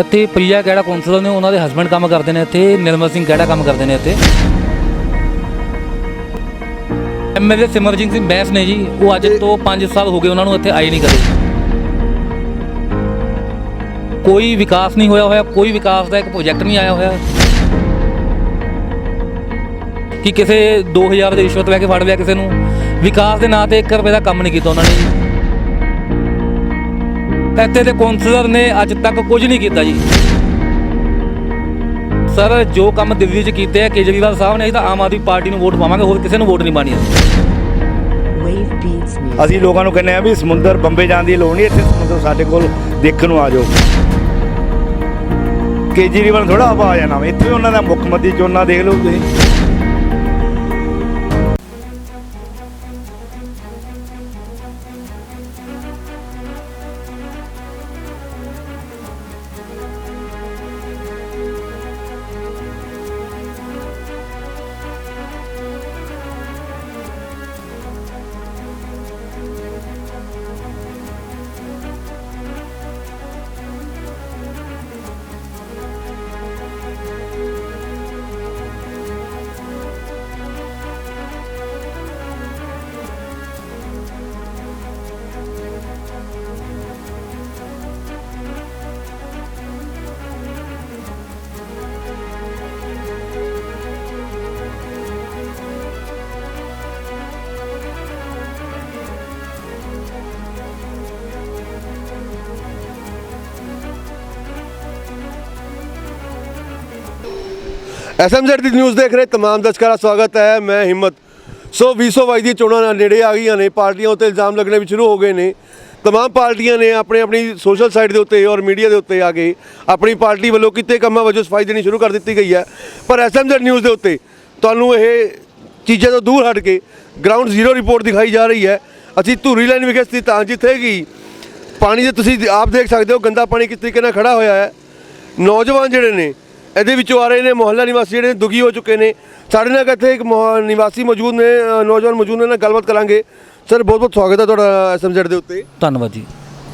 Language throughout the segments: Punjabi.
ਇੱਥੇ ਪ੍ਰਿਆ ਕਿਹੜਾ ਕੌਂਸਲਰ ਨੇ, ਉਹਨਾਂ ਦੇ ਹਸਬੰਡ ਕੰਮ ਕਰਦੇ ਨੇ ਇੱਥੇ, ਨਿਰਮਲ ਸਿੰਘ ਕਿਹੜਾ ਕੰਮ ਕਰਦੇ ਨੇ ਇੱਥੇ। ਐਮਐਲਏ ਸਿਮਰਜੀਤ ਸਿੰਘ ਬੈਂਸ ਨੇ ਜੀ, ਉਹ ਅੱਜ ਤੋਂ 5 ਸਾਲ ਹੋ ਗਏ ਉਹਨਾਂ ਨੂੰ ਇੱਥੇ ਆਏ ਨਹੀਂ ਕਦੇ। ਕੋਈ ਵਿਕਾਸ ਨਹੀਂ ਹੋਇਆ ਹੋਇਆ, ਕੋਈ ਵਿਕਾਸ ਦਾ ਇੱਕ ਪ੍ਰੋਜੈਕਟ ਨਹੀਂ ਆਇਆ ਹੋਇਆ। ਕਿ ਕਿਸੇ 2000 ਦੀ ਰਿਸ਼ਵਤ ਲੈ ਕੇ ਫੜ ਲਿਆ ਕਿਸੇ ਨੂੰ। ਵਿਕਾਸ ਦੇ ਨਾਂ ਤੇ 1 ਰੁਪਏ ਦਾ ਕੰਮ ਨਹੀਂ ਕੀਤਾ ਉਹਨਾਂ ਨੇ ਇੱਥੇ ਦੇ ਕੌਂਸਲਰ ਨੇ ਅੱਜ ਤੱਕ ਕੁਝ ਨਹੀਂ ਕੀਤਾ ਜੀ। ਸਰ ਜੋ ਕੰਮ ਦਿੱਲੀ 'ਚ ਕੀਤੇ ਆ ਕੇਜਰੀਵਾਲ ਸਾਹਿਬ ਨੇ ਅਸੀਂ ਤਾਂ ਆਮ ਆਦਮੀ ਪਾਰਟੀ ਨੂੰ ਵੋਟ ਪਾਵਾਂਗੇ ਹੋਰ ਕਿਸੇ ਨੂੰ ਵੋਟ ਨਹੀਂ ਪਾਣੀ ਅਸੀਂ ਲੋਕਾਂ ਨੂੰ ਕਹਿੰਦੇ ਆ ਵੀ ਸਮੁੰਦਰ ਬੰਬੇ ਜਾਣ ਦੀ ਲੋੜ ਨਹੀਂ ਇੱਥੇ ਸਮੁੰਦਰ ਸਾਡੇ ਕੋਲ ਦੇਖਣ ਨੂੰ ਆ ਜਾਓ। ਕੇਜਰੀਵਾਲ ਥੋੜਾ ਹਵਾ ਆ ਜਾਣਾ ਵਾ। ਇੱਥੇ ਉਹਨਾਂ ਦਾ ਮੁੱਖ ਮੰਤਰੀ ਚੋਣਾਂ ਦੇਖ ਲਓ ਤੁਸੀਂ। ਐਸਐਮਜ਼ੈਡ ਦੀ ਨਿਊਜ਼ ਦੇਖ ਰਹੇ ਤਮਾਮ ਦਰਸ਼ਕਾਂ ਦਾ ਸਵਾਗਤ ਹੈ, ਮੈਂ ਹਿੰਮਤ। ਸੋ 2022 ਦੀ ਚੋਣਾਂ ਨਾਲ ਨੇੜੇ ਆ ਗਈਆਂ ਨੇ, ਪਾਰਟੀਆਂ ਉੱਤੇ ਇਲਜ਼ਾਮ ਲੱਗਣੇ ਵੀ ਸ਼ੁਰੂ ਹੋ ਗਏ ਨੇ। ਤਮਾਮ ਪਾਰਟੀਆਂ ਨੇ ਆਪਣੇ ਆਪਣੀ ਸੋਸ਼ਲ ਸਾਈਟ ਦੇ ਉੱਤੇ ਔਰ ਮੀਡੀਆ ਦੇ ਉੱਤੇ ਆ ਕੇ ਆਪਣੀ ਪਾਰਟੀ ਵੱਲੋਂ ਕਿਤੇ ਕੰਮਾਂ ਵਜੋਂ ਸਫ਼ਾਈ ਦੇਣੀ ਸ਼ੁਰੂ ਕਰ ਦਿੱਤੀ ਗਈ ਹੈ। ਪਰ ਐਸਐਮਜ਼ੈਡ ਨਿਊਜ਼ ਦੇ ਉੱਤੇ ਤੁਹਾਨੂੰ ਇਹ ਚੀਜ਼ਾਂ ਤੋਂ ਦੂਰ ਹਟ ਕੇ ਗਰਾਊਂਡ ਜ਼ੀਰੋ ਰਿਪੋਰਟ ਦਿਖਾਈ ਜਾ ਰਹੀ ਹੈ। ਅਸੀਂ ਧੂਰੀ ਲਾਈਨ ਵਿਖੇ ਸਥਿਤ ਹਾਂ ਜਿੱਥੇ ਕਿ ਪਾਣੀ ਦੇ ਤੁਸੀਂ ਆਪ ਦੇਖ ਸਕਦੇ ਹੋ, ਗੰਦਾ ਪਾਣੀ ਕਿਸ ਤਰੀਕੇ ਨਾਲ ਖੜਾ ਹੋਇਆ ਹੈ। ਨੌਜਵਾਨ ਜਿਹੜੇ ਨੇ ਇਹਦੇ ਵਿੱਚੋਂ ਆ ਰਹੇ ਨੇ ਮੁਹੱਲਾ ਨਿਵਾਸੀ ਜਿਹੜੇ ਦੁਖੀ ਹੋ ਚੁੱਕੇ ਨੇ। ਸਾਡੇ ਨਾਲ ਇੱਥੇ ਇੱਕ ਮੁਹ- ਨਿਵਾਸੀ ਮੌਜੂਦ ਨੇ ਅ, ਨੌਜਵਾਨ ਮੌਜੂਦ ਨੇ ਨਾਲ ਗੱਲਬਾਤ ਕਰਾਂਗੇ। ਸਰ ਬਹੁਤ ਬਹੁਤ ਸਵਾਗਤ ਹੈ ਤੁਹਾਡਾ ਐਸਐਮਜ਼ੈਡ ਦੇ ਉੱਤੇ। ਧੰਨਵਾਦ ਜੀ।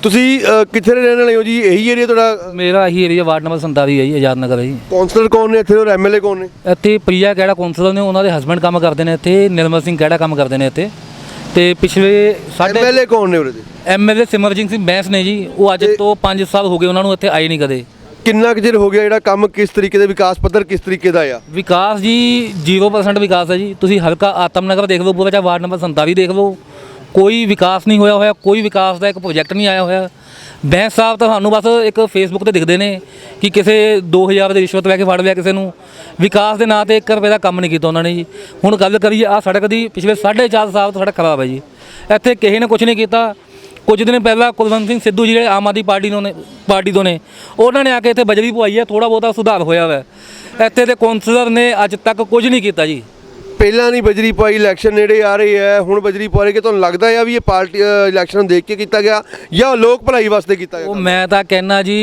ਤੁਸੀਂ ਅ, ਕਿੱਥੇ ਦੇ ਰਹਿਣ ਵਾਲੇ ਹੋ ਜੀ? ਇਹੀ ਏਰੀਆ ਤੁਹਾਡਾ? ਮੇਰਾ ਇਹੀ ਏਰੀਆ ਵਾਰਡ ਨੰਬਰ 47 ਹੈ ਜੀ ਆਜ਼ਾਦ ਨਗਰ ਹੈ ਜੀ। ਕਾਉਂਸਲਰ ਕੌਣ ਨੇ? ਇੱਥੇ ਔਰ ਐਮਐਲਏ ਕੌਣ ਨੇ? ਇੱਥੇ ਪ੍ਰਿਆ ਕਿਹੜਾ ਕੌਂਸਲਰ ਨੇ ਉਹਨਾਂ ਦੇ ਹਸਬੰਡ ਕੰਮ ਕਰਦੇ ਨੇ ਇੱਥੇ ਨਿਰਮਲ ਸਿੰਘ ਕਿਹੜਾ ਕੰਮ ਕਰਦੇ ਨੇ ਇੱਥੇ। ਤੇ ਪਿਛਲੇ ਸਾਡੇ ਐਮਐਲਏ ਕੌਣ ਨੇ ਉਰੇ ਦੇ? ਐਮਐਲਏ ਸਿਮਰਜੀਤ ਸਿੰਘ ਬੈਂਸ ਨੇ ਜੀ ਉਹ ਅੱਜ ਤੋਂ 5 ਸਾਲ ਹੋ ਗਏ ਉਹਨਾਂ ਨੂੰ ਇੱਥੇ ਆਏ ਨਹੀਂ ਕਦੇ। ਕਿੰਨਾ ਕੁ ਚਿਰ ਹੋ ਗਿਆ ਜਿਹੜਾ ਕੰਮ ਕਿਸ ਤਰੀਕੇ ਦੇ ਵਿਕਾਸ ਪੱਧਰ ਕਿਸ ਤਰੀਕੇ ਦਾ ਆ? ਵਿਕਾਸ ਜੀ 0% ਵਿਕਾਸ ਹੈ ਜੀ। ਤੁਸੀਂ ਹਲਕਾ ਆਤਮ ਨਗਰ ਦੇਖ ਲਓ, ਪੂਰਾ ਚਾਹੇ ਵਾਰਡ ਨੰਬਰ 47 ਦੇਖ ਲਓ। ਕੋਈ ਵਿਕਾਸ ਨਹੀਂ ਹੋਇਆ ਹੋਇਆ, ਕੋਈ ਵਿਕਾਸ ਦਾ ਇੱਕ ਪ੍ਰੋਜੈਕਟ ਨਹੀਂ ਆਇਆ ਹੋਇਆ। ਬੈਂਸ ਸਾਹਿਬ ਤਾਂ ਸਾਨੂੰ ਬਸ ਇੱਕ ਫੇਸਬੁੱਕ ਤੇ ਦਿਖਦੇ ਨੇ ਕਿ ਕਿਸੇ 2000 ਦੀ ਰਿਸ਼ਵਤ ਲੈ ਕੇ ਫੜ ਲਿਆ ਕਿਸੇ ਨੂੰ। ਵਿਕਾਸ ਦੇ ਨਾਂ ਤੇ 1 ਰੁਪਏ ਦਾ ਕੰਮ ਨਹੀਂ ਕੀਤਾ ਉਹਨਾਂ ਨੇ ਜੀ। ਹੁਣ ਗੱਲ ਕਰੀਏ ਆ ਸੜਕ ਦੀ ਪਿਛਲੇ 4.5 ਸਾਲ ਤੋਂ ਸੜਕ ਖਰਾਬ ਹੈ ਜੀ। ਇੱਥੇ ਕਿਸੇ ਨੇ ਕੁਝ ਨਹੀਂ ਕੀਤਾ। ਕੁਝ ਦਿਨ ਪਹਿਲਾਂ ਕੁਲਵੰਤ ਸਿੰਘ ਸਿੱਧੂ ਜੀ ਜਿਹੜੇ ਆਮ ਆਦਮੀ ਪਾਰਟੀ ਤੋਂ ਨੇ ਪਾਰਟੀ ਤੋਂ ਨੇ ਉਹਨਾਂ ਨੇ ਆ ਕੇ ਇੱਥੇ ਬਜਰੀ ਪਵਾਈ ਹੈ ਥੋੜਾ ਬਹੁਤਾ ਸੁਧਾਰ ਹੋਇਆ ਵਾ। ਇੱਥੇ ਦੇ ਕੌਂਸਲਰ ਨੇ ਅੱਜ ਤੱਕ ਕੁਝ ਨਹੀਂ ਕੀਤਾ ਜੀ। ਪਹਿਲਾਂ ਨਹੀਂ ਬਜਰੀ ਪਾਈ ਇਲੈਕਸ਼ਨ ਨੇੜੇ ਆ ਰਹੀ ਹੈ ਹੁਣ ਬਜਰੀ ਪਾ ਰਹੇ ਕਿ ਤੁਹਾਨੂੰ ਲੱਗਦਾ ਹੈ ਵੀ ਇਹ ਪਾਰਟੀ ਇਲੈਕਸ਼ਨ ਦੇਖ ਕੇ ਕੀਤਾ ਗਿਆ ਜਾਂ ਲੋਕ ਭਲਾਈ ਵਾਸਤੇ ਕੀਤਾ ਉਹ ਗਿਆ ਮੈਂ ਤਾਂ ਕਹਿਣਾ ਜੀ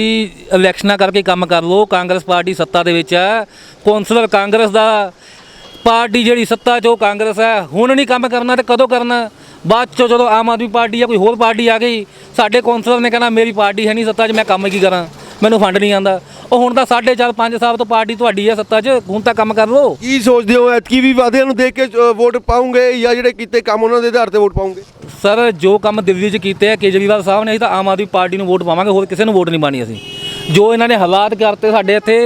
ਇਲੈਕਸ਼ਨਾਂ ਕਰਕੇ ਕੰਮ ਕਰ ਲਓ ਕਾਂਗਰਸ ਪਾਰਟੀ ਸੱਤਾ ਦੇ ਵਿੱਚ ਹੈ। ਕੌਂਸਲਰ ਕਾਂਗਰਸ ਦਾ ਪਾਰਟੀ ਜਿਹੜੀ ਸੱਤਾ 'ਚ ਉਹ ਕਾਂਗਰਸ ਹੈ ਹੁਣ ਨਹੀਂ ਕੰਮ ਕਰਨਾ ਤੇ ਕਦੋਂ ਕਰਨਾ? ਬਾਅਦ 'ਚੋਂ ਜਦੋਂ ਆਮ ਆਦਮੀ ਪਾਰਟੀ ਜਾਂ ਕੋਈ ਹੋਰ ਪਾਰਟੀ ਆ ਗਈ ਸਾਡੇ ਕੌਂਸਲਰ ਨੇ ਕਹਿਣਾ ਮੇਰੀ ਪਾਰਟੀ ਹੈ ਨਹੀਂ ਸੱਤਾ 'ਚ ਮੈਂ ਕੰਮ ਕੀ ਕਰਾਂ? ਮੈਨੂੰ ਫੰਡ ਨਹੀਂ ਆਂਦਾ ਉਹ ਹੁਣ ਤਾਂ 4.5 5 ਸਾਲ ਤੋਂ ਪਾਰਟੀ ਤੁਹਾਡੀ ਹੈ ਸੱਤਾ 'ਚ ਹੁਣ ਤਾਂ ਕੰਮ ਕਰ ਲਓ। ਕੀ ਸੋਚਦੇ ਹੋ? ਐਤਕੀ ਵੀ ਵਾਅਦਿਆਂ ਨੂੰ ਦੇਖ ਕੇ ਅ, ਵੋਟ ਪਾਉਂਗੇ ਜਾਂ ਜਿਹੜੇ ਕੀਤੇ ਕੰਮ ਉਹਨਾਂ ਦੇ ਆਧਾਰ ਤੇ ਵੋਟ ਪਾਉਂਗੇ? ਸਰ ਜੋ ਕੰਮ ਦਿੱਲੀ 'ਚ ਕੀਤੇ ਆ ਕੇਜਰੀਵਾਲ ਸਾਹਿਬ ਨੇ ਅਸੀਂ ਤਾਂ ਆਮ ਆਦਮੀ ਪਾਰਟੀ ਨੂੰ ਵੋਟ ਪਾਵਾਂਗੇ ਹੋਰ ਕਿਸੇ ਨੂੰ ਵੋਟ ਨਹੀਂ ਪਾਣੀ ਅਸੀਂ। ਜੋ ਇਹਨਾਂ ਨੇ ਹਾਲਾਤ ਕਰਤੇ ਸਾਡੇ ਇੱਥੇ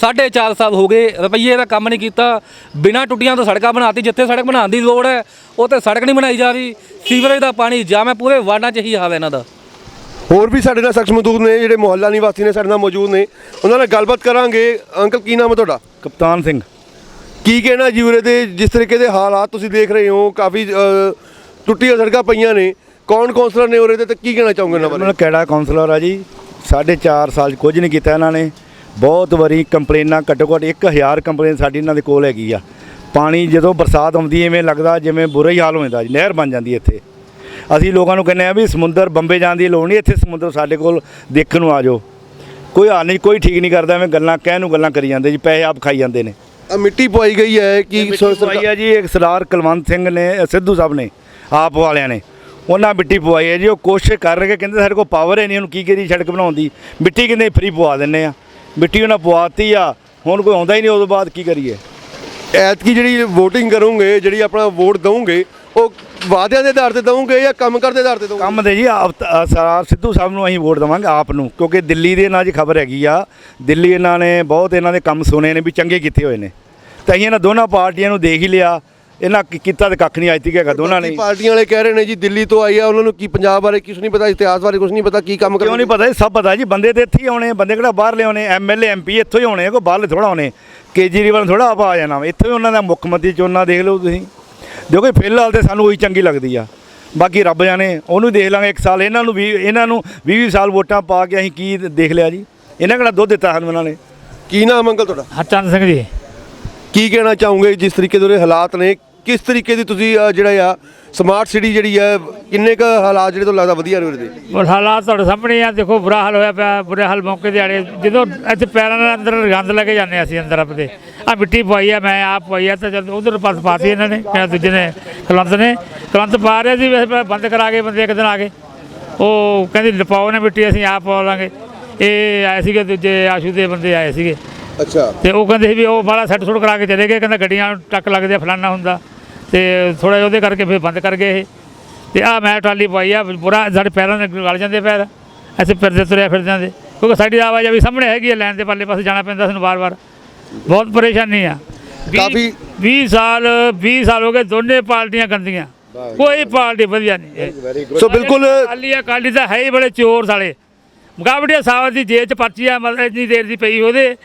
4.5 ਸਾਲ ਹੋ ਗਏ ਰੁਪਈਏ ਦਾ ਕੰਮ ਨਹੀਂ ਕੀਤਾ। ਬਿਨਾਂ ਟੁੱਟੀਆਂ ਤੋਂ ਸੜਕਾਂ ਬਣਾਤੀ ਜਿੱਥੇ ਸੜਕ ਬਣਾਉਣ ਦੀ ਲੋੜ ਹੈ ਉਹ ਤੇ ਸੜਕ ਨਹੀਂ ਬਣਾਈ ਜਾ ਰਹੀ। ਸੀਵਰੇਜ ਦਾ ਪਾਣੀ ਜਾਂ ਮੈਂ ਪੂਰੇ ਵਾਰਡਾਂ 'ਚ ਹੀ ਹਾਲ ਹੈ ਇਹਨਾਂ ਦਾ। ਹੋਰ ਵੀ ਸਾਡੇ ਨਾਲ ਸ਼ਖਸ ਮੌਜੂਦ ਨੇ ਜਿਹੜੇ ਮੁਹੱਲਾ ਨਿਵਾਸੀ ਨੇ ਸਾਡੇ ਨਾਲ ਮੌਜੂਦ ਨੇ। ਉਹਨਾਂ ਨਾਲ ਗੱਲਬਾਤ ਕਰਾਂਗੇ। ਅੰਕਲ ਕੀ ਨਾਮ ਹੈ ਤੁਹਾਡਾ? ਕਪਤਾਨ ਸਿੰਘ। ਕੀ ਕਹਿਣਾ ਜੀ ਉਰੇ ਦੇ? ਜਿਸ ਤਰੀਕੇ ਦੇ ਹਾਲਾਤ ਤੁਸੀਂ ਦੇਖ ਰਹੇ ਹੋ ਕਾਫੀ ਟੁੱਟੀਆਂ ਸੜਕਾਂ ਪਈਆਂ ਨੇ। ਕੌਣ ਕੌਂਸਲਰ ਨੇ ਉਰੇ ਦੇ ਤੇ ਕੀ ਕਹਿਣਾ ਚਾਹੋਗੇ ਉਹਨਾਂ ਬਾਰੇ? ਕਿਹੜਾ ਕਾਉਂਸਲਰ ਆ ਜੀ? ਸਾਢੇ ਚਾਰ ਸਾਲ 'ਚ ਕੁਝ ਨਹੀਂ ਕੀਤਾ ਇਹਨਾਂ ਨੇ। ਬਹੁਤ ਵਾਰੀ ਕੰਪਲੇਨਾਂ ਘੱਟੋ ਘੱਟ 1000 ਕੰਪਲੇਨ ਸਾਡੀ ਇਹਨਾਂ ਦੇ ਕੋਲ ਹੈਗੀ ਆ। ਪਾਣੀ ਜਦੋਂ ਬਰਸਾਤ ਆਉਂਦੀ ਐਵੇਂ ਲੱਗਦਾ ਜਿਵੇਂ ਬੁਰਾ ਹੀ ਹਾਲ ਹੋ ਜਾਂਦਾ ਜੀ ਨਹਿਰ ਬਣ ਜਾਂਦੀ ਇੱਥੇ। ਅਸੀਂ ਲੋਕਾਂ ਨੂੰ ਕਹਿੰਦੇ ਆ ਵੀ ਸਮੁੰਦਰ ਬੰਬੇ ਜਾਣ ਦੀ ਲੋੜ ਨਹੀਂ ਇੱਥੇ ਸਮੁੰਦਰ ਸਾਡੇ ਕੋਲ ਦੇਖਣ ਨੂੰ ਆ ਜਾਓ। ਕੋਈ ਹਾਲ ਨਹੀਂ ਕੋਈ ਠੀਕ ਨਹੀਂ ਕਰਦਾ ਐਵੇਂ ਗੱਲਾਂ ਕਹਿਣ ਨੂੰ ਗੱਲਾਂ ਕਰੀ ਜਾਂਦੇ ਜੀ ਪੈਸੇ ਆਪ ਖਾਈ ਜਾਂਦੇ ਨੇ। ਆ ਮਿੱਟੀ ਪਵਾਈ ਗਈ ਹੈ ਕਿ ਆ ਜੀ ਇੱਕ ਸਰਦਾਰ ਕੁਲਵੰਤ ਸਿੰਘ ਨੇ ਸਿੱਧੂ ਸਾਹਿਬ ਨੇ ਆਪ ਵਾਲਿਆਂ ਨੇ। ਉਹਨਾਂ ਮਿੱਟੀ ਪਵਾਈ ਹੈ ਜੀ ਉਹ ਕੋਸ਼ਿਸ਼ ਕਰ ਰਹੇ ਕਹਿੰਦੇ ਸਾਡੇ ਕੋਲ ਪਾਵਰ ਹੈ ਨਹੀਂ ਉਹਨੂੰ ਕੀ ਕਰੀ ਸੜਕ ਬਣਾਉਣ ਦੀ। ਮਿੱਟੀ ਕਹਿੰਦੇ ਫ੍ਰੀ ਪਵਾ ਦਿੰਨੇ ਆ ਮਿੱਟੀ ਉਹਨਾਂ ਪਵਾਤੀ ਆ ਹੁਣ ਕੋਈ ਆਉਂਦਾ ਹੀ ਨਹੀਂ ਉਦੋਂ ਬਾਅਦ ਕੀ ਕਰੀਏ? ਐਤਕੀ ਜਿਹੜੀ VOTING ਕਰੋਗੇ ਜਿਹੜੀ ਆਪਣਾ ਵੋਟ ਦਵੋਗੇ ਉਹ ਵਾਅਦਿਆਂ ਦੇ ਆਧਾਰ ਤੇ ਦਵੋਗੇ ਜਾਂ ਕੰਮ ਕਰ ਦੇ ਆਧਾਰ ਤੇ ਦਵੋਗੇ? ਕੰਮ ਦੇ ਜੀ ਆਪ ਅ, ਸਰਦਾਰ ਸਿੱਧੂ ਸਾਹਿਬ ਨੂੰ ਅਸੀਂ ਵੋਟ ਦੇਵਾਂਗੇ ਆਪ ਨੂੰ। ਕਿਉਂਕਿ ਦਿੱਲੀ ਦੇ ਨਾਲ ਜੀ ਖਬਰ ਹੈਗੀ ਆ ਦਿੱਲੀ ਇਹਨਾਂ ਨੇ ਬਹੁਤ ਇਹਨਾਂ ਦੇ ਕੰਮ ਸੁਣੇ ਨੇ ਵੀ ਚੰਗੇ ਕੀਤੇ ਹੋਏ ਨੇ। ਤਾਂ ਅਸੀਂ ਇਹਨਾਂ ਦੋਨਾਂ ਪਾਰਟੀਆਂ ਨੂੰ ਦੇਖ ਹੀ ਲਿਆ ਇਹਨਾਂ ਕੀ ਕੀਤਾ ਤੇ ਕੱਖ ਨਹੀਂ ਅੱਜ ਤੱਕ ਹੈਗਾ ਦੋਨਾਂ ਨੇ ਬਾਕੀ ਪਾਰਟੀਆਂ ਵਾਲੇ ਕਹਿ ਰਹੇ ਨੇ ਜੀ ਦਿੱਲੀ ਤੋਂ ਆਈ ਆ ਉਹਨਾਂ ਨੂੰ ਕੀ ਪੰਜਾਬ ਬਾਰੇ ਕੁਝ ਨਹੀਂ ਪਤਾ ਇਤਿਹਾਸ ਬਾਰੇ ਕੁਝ ਨਹੀਂ ਪਤਾ ਕੀ ਕੰਮ ਕਿਉਂ ਨਹੀਂ ਪਤਾ ਜੀ? ਸਭ ਪਤਾ ਜੀ ਬੰਦੇ ਤੇ ਇੱਥੇ ਹੀ ਆਉਣੇ ਬੰਦੇ ਕਿਹੜਾ ਬਾਹਰ ਲਿਆਉਣੇ ਐਮਐਲਏ ਐਮਪੀ ਇੱਥੋਂ ਹੀ ਆਉਣੇ ਕੋਈ ਬਾਹਰਲੇ ਥੋੜਾ ਆਉਣੇ। ਕੇਜਰੀਵਾਲ ਥੋੜਾ ਆਪ ਆ ਜਾਣਾ ਇੱਥੋਂ ਹੀ ਉਹਨਾਂ ਦਾ ਮੁੱਖ ਮੰਤਰੀ ਚੋਣਾਂ ਦੇਖ ਲਓ ਤੁਸੀਂ। ਦੇਖੋ ਫਿਲਹਾਲ ਤੇ ਸਾਨੂੰ ਉਹੀ ਚੰਗੀ ਲੱਗਦੀ ਆ। ਬਾਕੀ ਰੱਬ ਜਾਣੇ ਉਹਨੂੰ ਦੇਖ ਲਾਂਗੇ ਇੱਕ ਸਾਲ ਇਹਨਾਂ ਨੂੰ ਵੀ ਇਹਨਾਂ ਨੂੰ 20 20 ਸਾਲ ਵੋਟਾਂ ਪਾ ਕੇ ਅਸੀਂ ਕੀ ਦੇਖ ਲਿਆ ਜੀ? ਇਹਨਾਂ ਕਿਹੜਾ ਦੁੱਧ ਦਿੱਤਾ ਸਾਨੂੰ ਇਹਨਾਂ ਨੇ? ਕੀ ਨਾਮ ਅੰਕਲ ਤੁਹਾਡਾ? ਹਰਚੰਦ ਸਿੰਘ ਜੀ। ਕੀ ਕਹਿਣਾ ਚਾਹੋਗੇ ਜਿਸ ਤਰੀਕੇ ਦੇ ਹਾਲਾਤ ਨੇ? ਕਿਸ ਤਰੀਕੇ ਦੀ ਤੁਸੀਂ ਅ, ਜਿਹੜਾ ਆ ਸਮਾਰਟ ਸਿਟੀ ਜਿਹੜੀ ਹੈ ਕਿੰਨੇ ਕ ਹਾਲਾਤ ਜਿਹੜੇ ਤੋਂ ਲੱਗਦਾ ਵਧੀਆ ਨੇ ਉਹਦੇ? ਉਹ ਹਾਲਾਤ ਤੁਹਾਡੇ ਸਾਹਮਣੇ ਆ ਦੇਖੋ ਬੁਰਾ ਹਾਲ ਹੋਇਆ ਪਿਆ ਬੁਰੇ ਹਾਲ ਮੌਕੇ ਦੇ ਆੜੇ ਜਦੋਂ ਇੱਥੇ ਪੈਰਾਂ ਦੇ ਅੰਦਰ ਗੰਦ ਲੈ ਕੇ ਜਾਂਦੇ ਹਾਂ ਅਸੀਂ ਅੰਦਰ ਆਪਦੇ। ਆ ਮਿੱਟੀ ਪਵਾਈ ਆ ਮੈਂ ਆਪ ਪਵਾਈ ਆ ਤੇ ਜਦ ਉਧਰ ਪਾਸ ਪਾਤੀ ਇਹਨਾਂ ਨੇ ਕਿਹਾ ਦੂਜੇ ਨੇ ਕਲੰਤ ਨੇ। ਕਲੰਤ ਪਾ ਰਹੇ ਸੀ ਵੈਸੇ ਬੰਦ ਕਰਾ ਕੇ ਬੰਦੇ ਇੱਕ ਦਿਨ ਆ ਕੇ ਉਹ ਕਹਿੰਦੇ ਲਪਾਓ ਨੇ ਮਿੱਟੀ ਅਸੀਂ ਆਪ ਪਵਾ ਲਾਂਗੇ। ਇਹ ਆਏ ਸੀਗੇ ਦੂਜੇ ਆਸ਼ੂ ਦੇ ਬੰਦੇ ਆਏ ਸੀਗੇ। ਅੱਛਾ। ਤੇ ਉਹ ਕਹਿੰਦੇ ਸੀ ਵੀ ਉਹ ਬਾਲਾ ਸੈੱਟ ਸੁੱਟ ਕਰਾ ਕੇ ਚਲੇ ਗਏ ਕਹਿੰਦਾ ਗੱਡੀਆਂ ਨੂੰ ਟੱਕ ਲੱਗਦੇ ਆ, ਫਲਾਨਾ ਹੁੰਦਾ। ਤੇ ਥੋੜਾ ਜਿਹਾ ਉਹਦੇ ਕਰਕੇ ਫਿਰ ਬੰਦ ਕਰ ਗਏ ਇਹ। ਤੇ ਆ ਮੈਂ ਟਰਾਲੀ ਪਾਈ ਆ ਬੁਰਾ ਸਾਡੇ ਪੈਰਾਂ ਦੇ ਗਲ ਜਾਂਦੇ ਪੈਰ। ਐਸੇ ਫਿਰਦੇ ਤੁਰਿਆ ਫਿਰਦੇ ਦੇ ਕਿਉਂਕਿ ਸਾਡੀ ਆਵਾਜ਼ ਵੀ ਸਾਹਮਣੇ ਹੈਗੀ ਆ ਲੈਣ ਦੇ ਪਰਲੇ ਪਾਸੇ ਜਾਣਾ ਪੈਂਦਾ ਸਾਨੂੰ ਵਾਰ-ਵਾਰ। ਬਹੁਤ ਪਰੇਸ਼ਾਨੀ ਆ। ਕਾਫੀ- 20 ਸਾਲ 20 ਸਾਲ ਹੋ ਗਏ ਦੋਨੇ ਪਾਰਟੀਆਂ ਗੰਦੀਆਂ। ਕੋਈ ਪਾਰਟੀ ਵਧੀਆ ਨਹੀਂ ਸੋ ਬਿਲਕੁਲ ਕਾਲੀ ਆ ਕਾਲੀ ਤਾਂ ਹੈ ਹੀ ਬੜੇ ਚੋਰ ਸਾਲੇ। ਮੁਕਾਬਲੇ ਸਾਹਿਬ ਦੀ ਜੇਲ੍ਹ ਚ ਪਰਚੀ ਆ ਮਤਲਬ ਇੰਨੀ ਦੇਰ ਦੀ ਪਈ ਉਹਦੇ।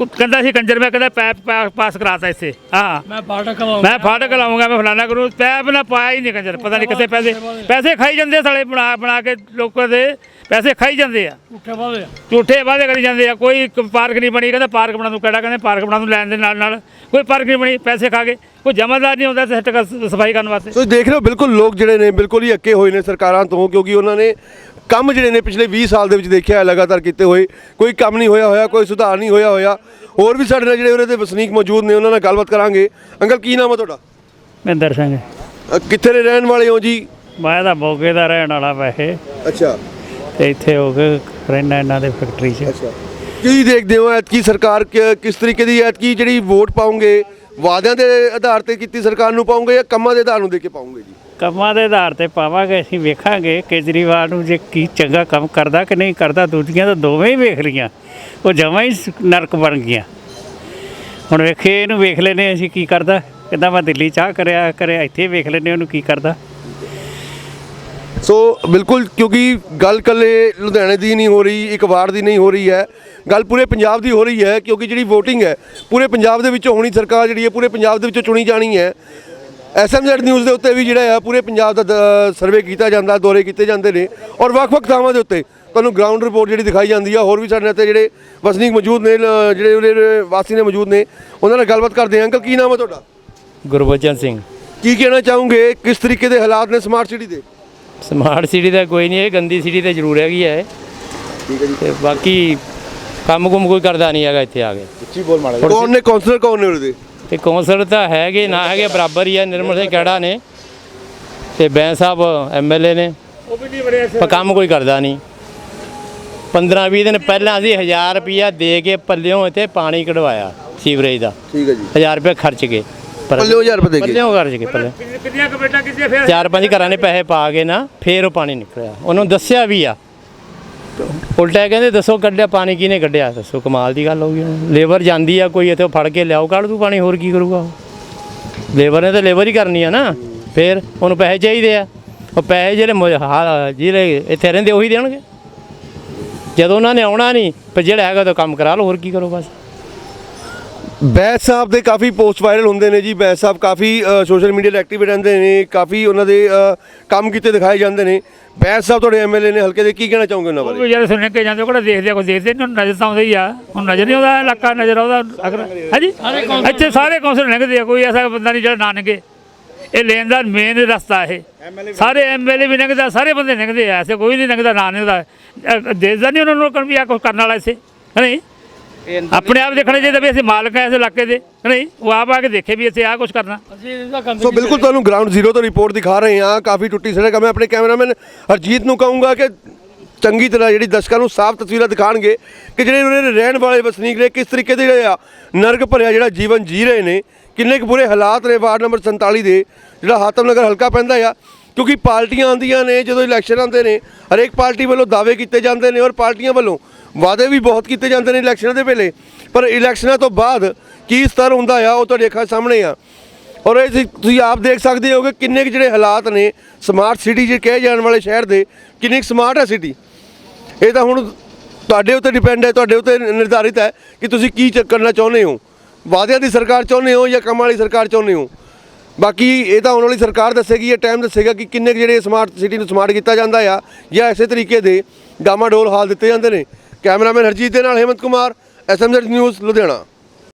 ਉਹ ਕਹਿੰਦਾ ਸੀ ਕੰਜਰ ਮੈਂ ਕਹਿੰਦਾ ਪੈਪ ਪਾ- ਪਾਸ ਕਰਾਤਾ ਇੱਥੇ। ਹਾਂ। ਮੈਂ ਫਾਟਕ ਲਾਉਂਗਾ। ਮੈਂ ਫਾਟਕ ਲਾਉਂਗਾ ਮੈਂ ਫਲਾਣਾ ਕਰੂੰ ਪੈਪ ਨਾ ਪਾਇਆ ਹੀ ਨਹੀਂ ਕੰਜਰ। ਪਤਾ ਨਹੀਂ ਕਿੱਥੇ ਪੈਸੇ ਪੈਸੇ ਖਾਈ ਜਾਂਦੇ ਆ ਸਾਲੇ ਬਣਾ ਬਣਾ ਕੇ ਲੋਕਾਂ ਦੇ। ਪੈਸੇ ਖਾਈ ਜਾਂਦੇ ਆ। ਉੱਠੇ ਵਾਲੇ ਝੂਠੇ ਵਾਅਦੇ ਕਰੀ ਜਾਂਦੇ ਆ। ਕੋਈ ਇੱਕ ਪਾਰਕ ਨਹੀਂ ਬਣੀ ਕਹਿੰਦਾ ਪਾਰਕ ਬਣਾ ਦੂੰ ਕਿਹੜਾ? ਕਹਿੰਦੇ ਪਾਰਕ ਬਣਾ ਦੂੰ ਲੈਣ ਦੇ ਨਾਲ ਨਾਲ। ਕੋਈ ਪਾਰਕ ਨਹੀਂ ਬਣੀ ਪੈਸੇ ਖਾ ਕੇ। ਕੋਈ ਜਮਾਦਾਰ ਨਹੀਂ ਹੁੰਦਾ ਟਕਾ ਸਫ਼ਾਈ ਕਰਨ ਵਾਸਤੇ। ਸੋ ਦੇਖ ਰਹੇ ਹੋ ਬਿਲਕੁਲ ਲੋਕ ਜਿਹੜੇ ਨੇ ਬਿਲਕੁਲ ਹੀ ਅੱਕੇ ਹੋਏ ਨੇ ਸਰਕਾਰਾਂ ਤੋਂ ਕਿਉਂਕਿ ਉਹਨਾਂ ਨੇ ਕੰਮ ਜਿਹੜੇ ਨੇ ਪਿਛਲੇ 20 ਸਾਲ ਦੇ ਵਿੱਚ ਦੇਖਿਆ ਲਗਾਤਾਰ ਕੀਤੇ ਹੋਏ ਕੋਈ ਕੰਮ ਨਹੀਂ ਹੋਇਆ ਹੋਇਆ ਕੋਈ ਸੁਧਾਰ ਨਹੀਂ ਹੋਇਆ ਹੋਇਆ। ਹੋਰ ਵੀ ਸਾਡੇ ਨਾਲ ਜਿਹੜੇ ਉਹਦੇ ਵਸਨੀਕ ਮੌਜੂਦ ਨੇ ਉਹਨਾਂ ਨਾਲ ਗੱਲਬਾਤ ਕਰਾਂਗੇ। ਅੰਕਲ ਕੀ ਨਾਮ ਹੈ ਤੁਹਾਡਾ? ਮਹਿੰਦਰ ਸਿੰਘ। ਅ, ਕਿੱਥੇ ਦੇ ਰਹਿਣ ਵਾਲੇ ਹੋ ਜੀ? ਮੈਂ ਤਾਂ ਮੋਗੇ ਦਾ ਰਹਿਣ ਵਾਲਾ ਵੈਸੇ। ਅੱਛਾ। ਤੇ ਇੱਥੇ ਹੋ ਕੇ ਰਹਿਣਾ ਇਹਨਾਂ ਦੇ ਫੈਕਟਰੀ 'ਚ। ਅੱਛਾ। ਕੀ ਦੇਖਦੇ ਹੋ ਐਤਕੀ ਸਰਕਾਰ ਕਿ- ਕਿਸ ਤਰੀਕੇ ਦੀ ਐਤਕੀ ਜਿਹੜੀ ਵੋਟ ਪਾਉਂਗੇ ਵਾਅਦਿਆਂ ਦੇ ਆਧਾਰ ਤੇ ਕੀਤੀ ਸਰਕਾਰ ਨੂੰ ਪਾਉਂਗੇ ਜਾਂ ਕੰਮਾਂ ਦੇ ਆਧਾਰ ਨੂੰ ਦੇ ਕੇ ਪਾਉਂਗੇ ਜੀ? ਕੰਮਾਂ ਦੇ ਆਧਾਰ ਤੇ ਪਾਵਾਂਗੇ, ਅਸੀਂ ਵੇਖਾਂਗੇ ਕੇਜਰੀਵਾਲ ਨੂੰ ਜੇ ਕੀ ਚੰਗਾ ਕੰਮ ਕਰਦਾ ਕਿ ਨਹੀਂ ਕਰਦਾ, ਦੂਜੀਆਂ ਤਾਂ ਦੋਵੇਂ ਹੀ ਵੇਖ ਲਈਆਂ, ਉਹ ਜਮਾਂ ਹੀ ਨਰਕ ਬਣ ਗਈਆਂ। ਹੁਣ ਵੇਖੇ, ਇਹਨੂੰ ਵੇਖ ਲੈਨੇ ਅਸੀਂ ਕੀ ਕਰਦਾ, ਕਹਿੰਦਾ ਮੈਂ ਦਿੱਲੀ ਚਾਹ ਕਰਿਆ ਕਰਿਆ, ਇੱਥੇ ਵੇਖ ਲੈਨੇ ਉਹਨੂੰ ਕੀ ਕਰਦਾ। ਸੋ ਬਿਲਕੁਲ, ਕਿਉਂਕਿ ਗੱਲ ਕੱਲੇ ਲੁਧਿਆਣੇ ਦੀ ਨਹੀਂ ਹੋ ਰਹੀ, ਇੱਕ ਵਾਰ ਦੀ ਨਹੀਂ ਹੋ ਰਹੀ ਹੈ। ਗੱਲ ਪੂਰੇ ਪੰਜਾਬ ਦੀ ਹੋ ਰਹੀ ਹੈ, ਕਿਉਂਕਿ ਜਿਹੜੀ VOTING ਹੈ, ਪੂਰੇ ਪੰਜਾਬ ਦੇ ਵਿੱਚੋਂ ਹੋਣੀ ਸਰਕਾਰ ਜਿਹੜੀ ਹੈ, ਪੂਰੇ ਪੰਜਾਬ ਦੇ ਵਿੱਚੋਂ ਚੁਣੀ ਜਾਣੀ ਹੈ। ਐਸਐਮਜ਼ੈਡ ਨਿਊਜ਼ ਦੇ ਉੱਤੇ ਵੀ ਜਿਹੜਾ ਹੈ ਪੂਰੇ ਪੰਜਾਬ ਦਾ ਸਰਵੇ ਕੀਤਾ ਜਾਂਦਾ ਦੌਰੇ ਕੀਤੇ ਜਾਂਦੇ ਨੇ ਔਰ ਵੱਖ-ਵੱਖ ਥਾਵਾਂ ਦੇ ਉੱਤੇ ਤੁਹਾਨੂੰ ਗਰਾਊਂਡ ਰਿਪੋਰਟ ਜਿਹੜੀ ਦਿਖਾਈ ਜਾਂਦੀ ਹੈ ਹੋਰ ਵੀ ਸਾਡੇ ਨਾਲ ਇੱਥੇ ਜਿਹੜੇ ਵਸਨੀਕ ਮੌਜੂਦ ਨੇ ਜਿਹੜੇ ਉਹਦੇ ਵਾਸੀ ਨੇ ਮੌਜੂਦ ਨੇ ਉਹਨਾਂ ਨਾਲ ਗੱਲਬਾਤ ਕਰਦੇ ਹਾਂ। ਅੰਕਲ ਕੀ ਨਾਮ ਹੈ ਤੁਹਾਡਾ? ਗੁਰਬਚਨ ਸਿੰਘ। ਕੀ ਕਹਿਣਾ ਚਾਹੋਗੇ ਕਿਸ ਤਰੀਕੇ ਦੇ ਹਾਲਾਤ ਨੇ ਸਮਾਰਟ ਸਿਟੀ ਦੇ? ਸਮਾਰਟ ਸਿਟੀ ਦਾ ਕੋਈ ਨਹੀਂ ਇਹ ਗੰਦੀ ਸਿਟੀ ਤੇ ਜ਼ਰੂਰ ਹੈਗੀ ਹੈ ਠੀਕ ਹੈ ਜੀ। ਤੇ ਬਾਕੀ ਕੰਮ ਕੁਮ ਕੋਈ ਕਰਦਾ ਨਹੀਂ ਹੈਗਾ ਇੱਥੇ ਆ ਕੇ। ਉੱਚੀ ਬੋਲ ਮਾੜਾ ਕੌਣ ਨੇ? ਕਾਉਂਸਲਰ ਕੌਣ ਨੇ ਉਹਦੇ? ਤੇ ਕੌਂਸਲ ਤਾਂ ਹੈਗੇ ਨਾ ਹੈਗੇ ਬਰਾਬਰ ਹੀ ਹੈ ਨਿਰਮਲ ਸਿੰਘ ਕਿਹੜਾ ਨੇ ਤੇ ਬੈਂ ਸਾਹਿਬ ਐਮਐਲਏ ਨੇ। ਉਹ ਵੀ ਨਹੀਂ ਬੜੇ ਪਰ ਕੰਮ ਕੋਈ ਕਰਦਾ ਨਹੀਂ। 15 20 ਦਿਨ ਪਹਿਲਾਂ ਅਸੀਂ 1000 ਰੁਪਿਆ ਦੇ ਕੇ ਪੱਲਿਓਂ ਇੱਥੇ ਪਾਣੀ ਕਢਵਾਇਆ ਸੀਵਰੇਜ ਦਾ। ਠੀਕ ਹੈ ਜੀ। 1000 ਰੁਪਏ ਖਰਚ ਕੇ। ਪਰ ਪੱਲਿਓਂ 1000 ਰੁਪਏ ਦੇ ਕੇ। ਪੱਲਿਓਂ ਖਰਚ ਕੇ ਪੱਲੇ ਕਿੰਨੀਆਂ ਕਮੇਟਾਂ ਕਿੱਥੇ ਫਿਰ? ਚਾਰ ਪੰਜ ਘਰਾਂ ਨੇ ਪੈਸੇ ਪਾ ਕੇ ਨਾ ਫੇਰ ਉਹ ਪਾਣੀ ਨਿਕਲਿਆ। ਉਹਨੂੰ ਦੱਸਿਆ ਵੀ ਆ। ਉਲਟਾ ਕਹਿੰਦੇ, ਦੱਸੋ ਕੱਢਿਆ, ਪਾਣੀ ਕਿਹਨੇ ਕੱਢਿਆ? ਦੱਸੋ, ਕਮਾਲ ਦੀ ਗੱਲ ਹੋ ਗਈ। ਲੇਬਰ ਜਾਂਦੀ ਆ ਕੋਈ, ਇੱਥੇ ਫੜ ਕੇ ਲਿਆਓ, ਕੱਢ ਦੂ ਪਾਣੀ, ਹੋਰ ਕੀ ਕਰੂਗਾ ਉਹ? ਲੇਬਰ ਨੇ ਤਾਂ ਲੇਬਰ ਹੀ ਕਰਨੀ ਆ ਨਾ। ਫੇਰ ਉਹਨੂੰ ਪੈਸੇ ਚਾਹੀਦੇ ਆ। ਉਹ ਪੈਸੇ ਜਿਹੜੇ ਜਿਹੜੇ ਇੱਥੇ ਰਹਿੰਦੇ ਉਹੀ ਦੇਣਗੇ। ਜਦੋਂ ਉਹਨਾਂ ਨੇ ਆਉਣਾ ਨਹੀਂ ਪਰ ਜਿਹੜਾ ਹੈਗਾ ਤਾਂ ਕੰਮ ਕਰਾ ਲਓ, ਹੋਰ ਕੀ ਕਰੋ ਬਸ। ਬੈਸ ਸਾਹਿਬ ਦੇ ਕਾਫੀ ਪੋਸਟ ਵਾਇਰਲ ਹੁੰਦੇ ਨੇ ਜੀ ਬੈਸ ਸਾਹਿਬ ਕਾਫੀ ਸੋਸ਼ਲ ਮੀਡੀਆ 'ਤੇ ਐਕਟਿਵ ਰਹਿੰਦੇ ਨੇ ਕਾਫੀ ਉਹਨਾਂ ਦੇ ਕੰਮ ਕੀਤੇ ਦਿਖਾਏ ਜਾਂਦੇ ਨੇ। ਬੈਸ ਸਾਹਿਬ ਤੁਹਾਡੇ ਐਮਐਲਏ ਨੇ ਹਲਕੇ ਦੇ ਕੀ ਕਹਿਣਾ ਚਾਹੋਗੇ ਉਹਨਾਂ ਉਹ ਬਾਰੇ? ਵੀ ਜਦ ਸੁਣ ਕੇ ਜਾਂਦੇ ਉਹ ਕਿਹੜਾ ਦੇਖਦੇ ਆ, ਕੋਈ ਦੇਖਦੇ ਨਹੀਂ ਨਜ਼ਰ ਤਾਂ ਆਉਂਦਾ ਹੀ ਆ। ਹੁਣ ਨਜ਼ਰ ਨਹੀਂ ਆਉਂਦਾ ਇਲਾਕਾ ਨਜ਼ਰ ਆਉਂਦਾ ਅਗਰ ਹਾਂਜੀ? ਇੱਥੇ ਸਾਰੇ ਕੌਂਸਲ ਲੰਘਦੇ ਆ ਕੋਈ ਐਸਾ ਬੰਦਾ ਨਹੀਂ ਜਿਹੜਾ ਨਾ ਲੰਘੇ। ਇਹ ਲੈਣ ਦਾ ਮੇਨ ਰਸਤਾ ਇਹ। ਸਾਰੇ ਐਮਐਲਏ ਵੀ ਲੰਘਦਾ ਸਾਰੇ ਬੰਦੇ ਲੰਘਦੇ ਆ ਐਸੇ ਕੋਈ ਨਹੀਂ ਲੰਘਦਾ ਨਾ ਲੰਘਦਾ। ਦੇਖਦਾ ਨਹੀਂ ਉਹਨਾਂ ਨੂੰ ਵੀ ਆ ਕੁਝ ਕਰਨ ਵਾਲਾ ਇੱਥੇ ਨਹੀਂ? ਆਪਣੇ ਆਪ ਦੇਖਣਾ ਚਾਹੀਦਾ ਵੀ ਅਸੀਂ ਮਾਲਕ ਆ ਇਸ ਇਲਾਕੇ ਦੇ ਨਹੀਂ? ਉਹ ਆਪ ਆ ਕੇ ਦੇਖੇ ਵੀ ਅਸੀਂ ਆਹ ਕੁਝ ਕਰਨਾ। ਸੋ ਬਿਲਕੁਲ ਤੁਹਾਨੂੰ ਗਰਾਊਂਡ ਜ਼ੀਰੋ ਤੋਂ ਰਿਪੋਰਟ ਦਿਖਾ ਰਹੇ ਹਾਂ ਕਾਫੀ ਟੁੱਟੀ ਸੜਕ ਮੈਂ ਆਪਣੇ ਕੈਮਰਾਮੈਨ ਹਰਜੀਤ ਨੂੰ ਕਹੂੰਗਾ ਕਿ ਚੰਗੀ ਤਰ੍ਹਾਂ ਜਿਹੜੀ ਦਰਸ਼ਕਾਂ ਨੂੰ ਸਾਫ਼ ਤਸਵੀਰਾਂ ਦਿਖਾਣਗੇ ਕਿ ਜਿਹੜੇ ਉਹਨਾਂ ਦੇ ਰਹਿਣ ਵਾਲੇ ਵਸਨੀਕ ਨੇ ਕਿਸ ਤਰੀਕੇ ਦੇ ਜਿਹੜੇ ਆ ਨਰਕ ਭਰਿਆ ਜਿਹੜਾ ਜੀਵਨ ਜੀ ਰਹੇ ਨੇ ਕਿੰਨੇ ਕੁ ਬੁਰੇ ਹਾਲਾਤ ਨੇ ਵਾਰਡ ਨੰਬਰ 47 ਦੇ ਜਿਹੜਾ ਹਾਤਮ ਨਗਰ ਹਲਕਾ ਪੈਂਦਾ ਆ ਕਿਉਂਕਿ ਪਾਰਟੀਆਂ ਆਉਂਦੀਆਂ ਨੇ ਜਦੋਂ ਇਲੈਕਸ਼ਨ ਆਉਂਦੇ ਨੇ ਹਰੇਕ ਪਾਰਟੀ ਵੱਲੋਂ ਦਾਅਵੇ ਕੀਤੇ ਜਾਂਦੇ ਨੇ ਔਰ ਪਾਰਟੀਆਂ ਵੱਲੋਂ ਵਾਅਦੇ ਵੀ ਬਹੁਤ ਕੀਤੇ ਜਾਂਦੇ ਨੇ ਇਲੈਕਸ਼ਨਾਂ ਦੇ ਵੇਲੇ, ਪਰ ਇਲੈਕਸ਼ਨਾਂ ਤੋਂ ਬਾਅਦ ਕੀ ਸਤਰ ਹੁੰਦਾ ਆ ਉਹ ਤੁਹਾਡੇ ਅੱਖਾਂ ਸਾਹਮਣੇ ਆ। ਔਰ ਇਹ ਤੁਸੀਂ- ਤੁਸੀਂ ਆਪ ਦੇਖ ਸਕਦੇ ਹੋ ਕਿ ਕਿੰਨੇ ਕੁ ਜਿਹੜੇ ਹਾਲਾਤ ਨੇ ਸਮਾਰਟ ਸਿਟੀ ਜੇ ਕਹੇ ਜਾਣ ਵਾਲੇ ਸ਼ਹਿਰ ਦੇ, ਕਿੰਨੀ ਸਮਾਰਟ ਹੈ ਸਿਟੀ ਇਹ ਤਾਂ ਹੁਣ ਤੁਹਾਡੇ ਉੱਤੇ ਡਿਪੈਂਡ ਹੈ, ਤੁਹਾਡੇ ਉੱਤੇ ਨਿਰਧਾਰਿਤ ਹੈ ਕਿ ਤੁਸੀਂ ਕੀ ਚ- ਕਰਨਾ ਚਾਹੁੰਦੇ ਹੋ। ਵਾਅਦਿਆਂ ਦੀ ਸਰਕਾਰ ਚਾਹੁੰਦੇ ਹੋ ਜਾਂ ਕੰਮਾਂ ਵਾਲੀ ਸਰਕਾਰ ਚਾਹੁੰਦੇ ਹੋ? ਬਾਕੀ ਇਹ ਤਾਂ ਆਉਣ ਵਾਲੀ ਸਰਕਾਰ ਦੱਸੇਗੀ, ਇਹ ਟਾਈਮ ਦੱਸੇਗਾ ਕਿ ਕਿੰਨੇ ਕੁ ਜਿਹੜੇ ਸਮਾਰਟ ਸਿਟੀ ਨੂੰ ਸਮਾਰਟ ਕੀਤਾ ਜਾਂਦਾ ਆ ਜਾਂ ਇਸੇ ਤਰੀਕੇ ਦੇ ਡਾਮਾਡੋਲ ਹਾਲ ਦਿੱਤੇ ਜਾਂਦੇ ਨੇ। ਕੈਮਰਾਮੈਨ ਹਰਜੀਤ ਦੇ ਨਾਲ ਹੇਮੰਤ ਕੁਮਾਰ ਐਸਐਮਜ਼ੈਡ ਨਿਊਜ਼ ਲੁਧਿਆਣਾ।